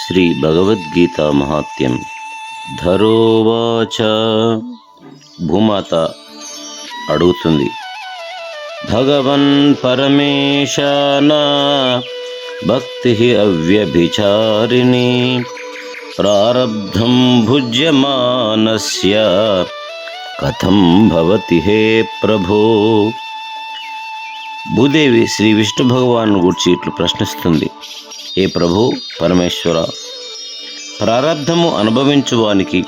శ్రీ భగవద్గీత మహాత్యం ధరోవాచ భూమాత అడుగుతుంది. భగవన్ పరమేశానా భక్తి అవ్యభిచారిణి ప్రారబ్ధం భుజ్యమానస్య కథం భవతి హే ప్రభో. భూదేవి శ్రీ విష్ణు భగవాను గురించి ఇట్లు ప్రశ్నిస్తుంది. ఏ ప్రభు పరమేశ్వర ప్రారబ్ధము అనుభవించువానికి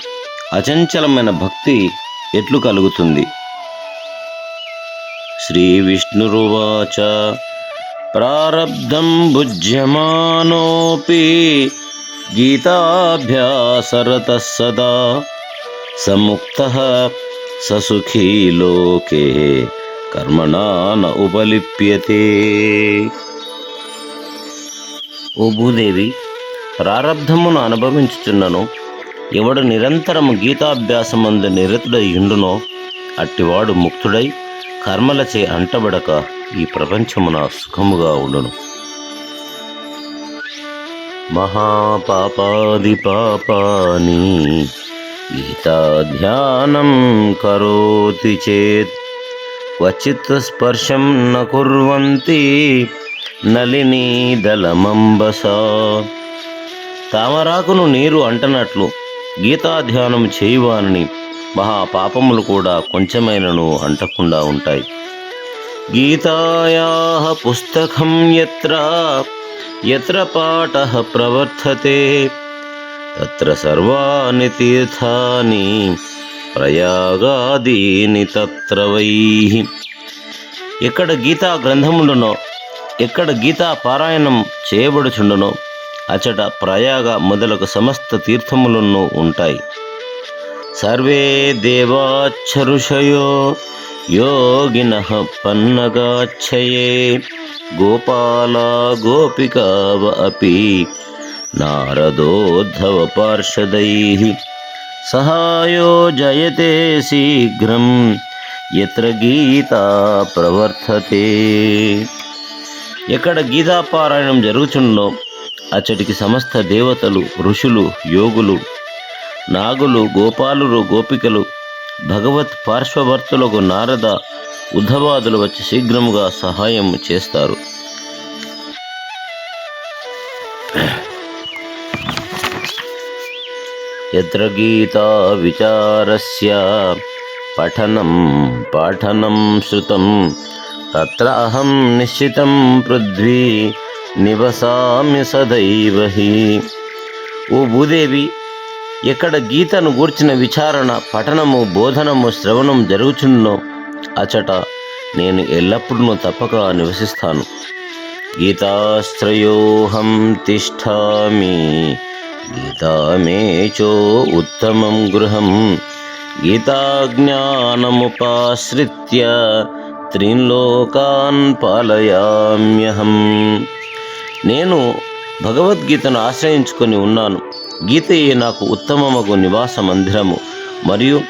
అచంచలమైన భక్తి ఎట్లు కలుగుతుంది? శ్రీ విష్ణురువాచ ప్రారబ్ధం భుజ్యమానోపి గీతాభ్యాసరత సదా సముక్త ససుఖీ లోకే. కర్మణా న ఉపలిప్యతే ఓ భూదేవి ప్రారబ్ధమును అనుభవించుచున్నను. ఎవడు నిరంతరము గీతాభ్యాసమందు నిరతుడై ఉండునో అట్టివాడు ముక్తుడై కర్మలచే అంటబడక ఈ ప్రపంచమున సుఖముగా ఉండును. మహాపాపాది పాపాని గీతాధ్యానం కరోతి చేత్ క్వచిత్ స్పర్శం న కుర్వంతి నలిని తామరాకును నీరు అంటనట్లు గీతాధ్యానం చేయువానని మహాపాపములు కూడా కొంచెమైనను అంటకుండా ఉంటాయి. గీతాయా పుస్తకం ఎత్ర ఎత్ర పాఠ ప్రవర్తతే తత్ర సర్వాణి తీర్థాని ప్రయాగాదీని తత్రవై. ఎక్కడ గీతా గ్రంథముండునో ఎక్కడ గీతా పారాయణం చేయబడుచుండునో అచట ప్రయాగ మొదలగు సమస్త తీర్థములను ఉంటాయి. సర్వే దేవాచ్చరుషయో యోగిన పన్నగాచ్చయే. గోపాల గోపికావ అపి నారదోద్ధవ పార్షదై. సహాయో జయతే శీఘ్రం ఎత్ర గీతా ప్రవర్తతే ఎక్కడ గీతాపారాయణం జరుగుచుండో అచ్చటికి సమస్త దేవతలు ఋషులు యోగులు నాగులు గోపాలురు గోపికలు భగవత్ పార్శ్వభర్తులకు నారద ఉద్ధవాదులు వచ్చి శీఘ్రముగా సహాయం చేస్తారు. ఎత్ర గీతా విచారస్య పఠనం పఠనం శృతం తత్ర నిశ్చితం పృథ్వీ నివసామి సదైవహి ఓ భూదేవి ఎక్కడ గీతను గూర్చిన విచారణ పఠనము బోధనము శ్రవణం జరుగుచున్నో అచట నేను ఎల్లప్పుడూ తప్పక నివసిస్తాను। గీతాశ్రయోహం తిష్టామి। గీతా చో ఉత్తమం గృహం. గీతాజ్ఞానముపాశ్రిత్య త్రీన్లోకాన్ పాలయామ్యహం. నేను భగవద్గీతను ఆశ్రయించుకొని ఉన్నాను. గీతయే నాకు ఉత్తమమగు నివాస మందిరము. మరియు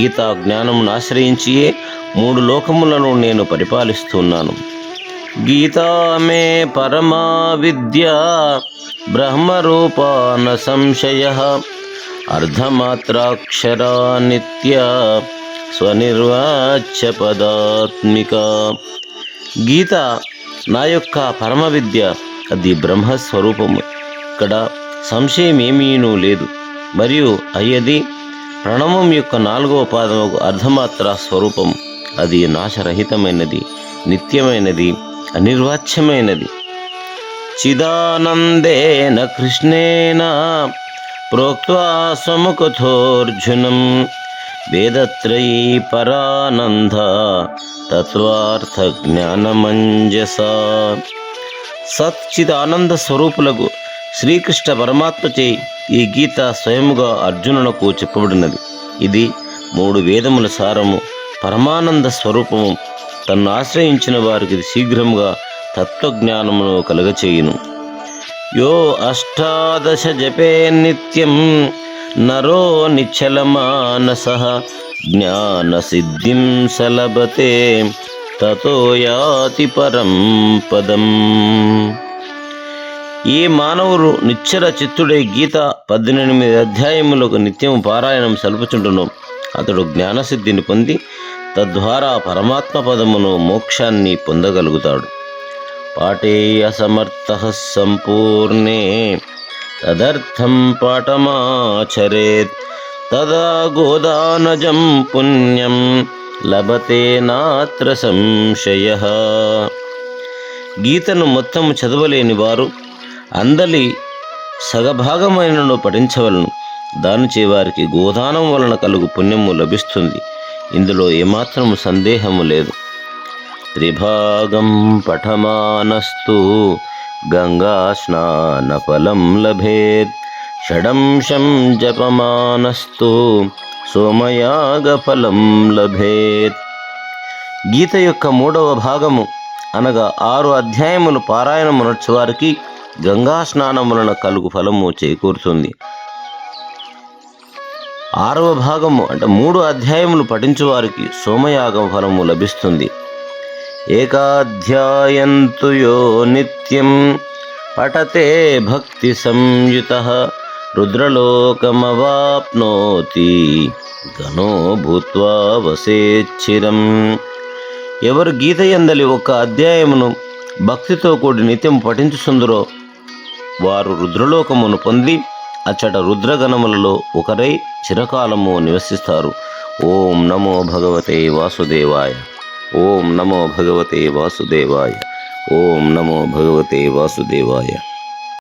గీతా జ్ఞానమును ఆశ్రయించియే మూడు లోకములను నేను పరిపాలిస్తున్నాను గీతా మే పరమా విద్య బ్రహ్మరూపాన సంశయ అర్ధమాత్రాక్షరా నిత్య స్వనిర్వాచ్య పదాత్మిక. గీత నా యొక్క పరమ విద్య అది బ్రహ్మస్వరూపము. ఇక్కడ సంశయం ఏమీనూ లేదు. మరియు అయ్యది ప్రణవం యొక్క నాలుగవ పాదము అర్ధమాత్ర స్వరూపం అది నాశరహితమైనది నిత్యమైనది అనిర్వాచ్యమైనది. చిదానందేన కృష్ణేన ప్రోక్త్వా స్వముఖతోర్జునం వేదత్రయీ పరానంద తత్వార్థ జ్ఞానమంజస సచ్చిదానంద స్వరూపులకు శ్రీకృష్ణ పరమాత్మచే ఈ గీత స్వయముగా అర్జునునకు చెప్పబడినది. ఇది మూడు వేదముల సారము పరమానంద స్వరూపము తన్ను ఆశ్రయించిన వారికి ఇది శీఘ్రముగా తత్వజ్ఞానమును కలగచేయును. యో అష్టాదశ జపే నిత్యం నరో నిచ్చలమానస జ్ఞాన సిద్ధిం సలభతే తతో యాతి పరం పదం. ఈ మానవుడు నిశ్చల చిత్తుడై గీత పద్దెనిమిది అధ్యాయములకు నిత్యం పారాయణం సలుపుచుండును. అతడు జ్ఞానసిద్ధిని పొంది తద్వారా పరమాత్మ పదమును మోక్షాన్ని పొందగలుగుతాడు. పాఠేయ అసమర్థ సంపూర్ణే తదర్థం పాఠమాచరేత్ తదా గోదానజం పుణ్యం లభతే నాత్ర సంశయ. గీతను మొత్తం చదవలేని వారు అందలి సగభాగమైనను పఠించవలను. దానిచే వారికి గోదానం వలన కలుగు పుణ్యము లభిస్తుంది. ఇందులో ఏమాత్రము సందేహము లేదు. త్రిభాగం పఠమానస్తు గంగా స్నాన ఫలం లభేత్ షడంశం జపమానస్తు సోమయాగ ఫలం లభేత్. గీత యొక్క మూడవ భాగము అనగా ఆరు అధ్యాయములు పారాయణము గంగా స్నానములను కలుగు ఫలము చేకూరుతుంది. ఆరవ భాగము అంటే మూడు అధ్యాయములు పఠించువారికి సోమయాగం ఫలము లభిస్తుంది. ఏకాధ్యాయంతు యో నిత్యం పఠతే భక్తి సంయుత రుద్రలోకమవాప్నోతి గణో భూత్వా వసేచ్చిరం ఎవరు గీత ఎందలి ఒక అధ్యాయమును భక్తితో కూడి నిత్యం పఠించుచుందరో వారు రుద్రలోకమును పొంది అచ్చట రుద్రగణములలో ఒకరై చిరకాలము నివసిస్తారు. ఓం నమో భగవతే వాసుదేవాయ. ఓం నమో భగవతే వాసుదేవాయ. ఓం నమో భగవతే వాసుదేవాయ.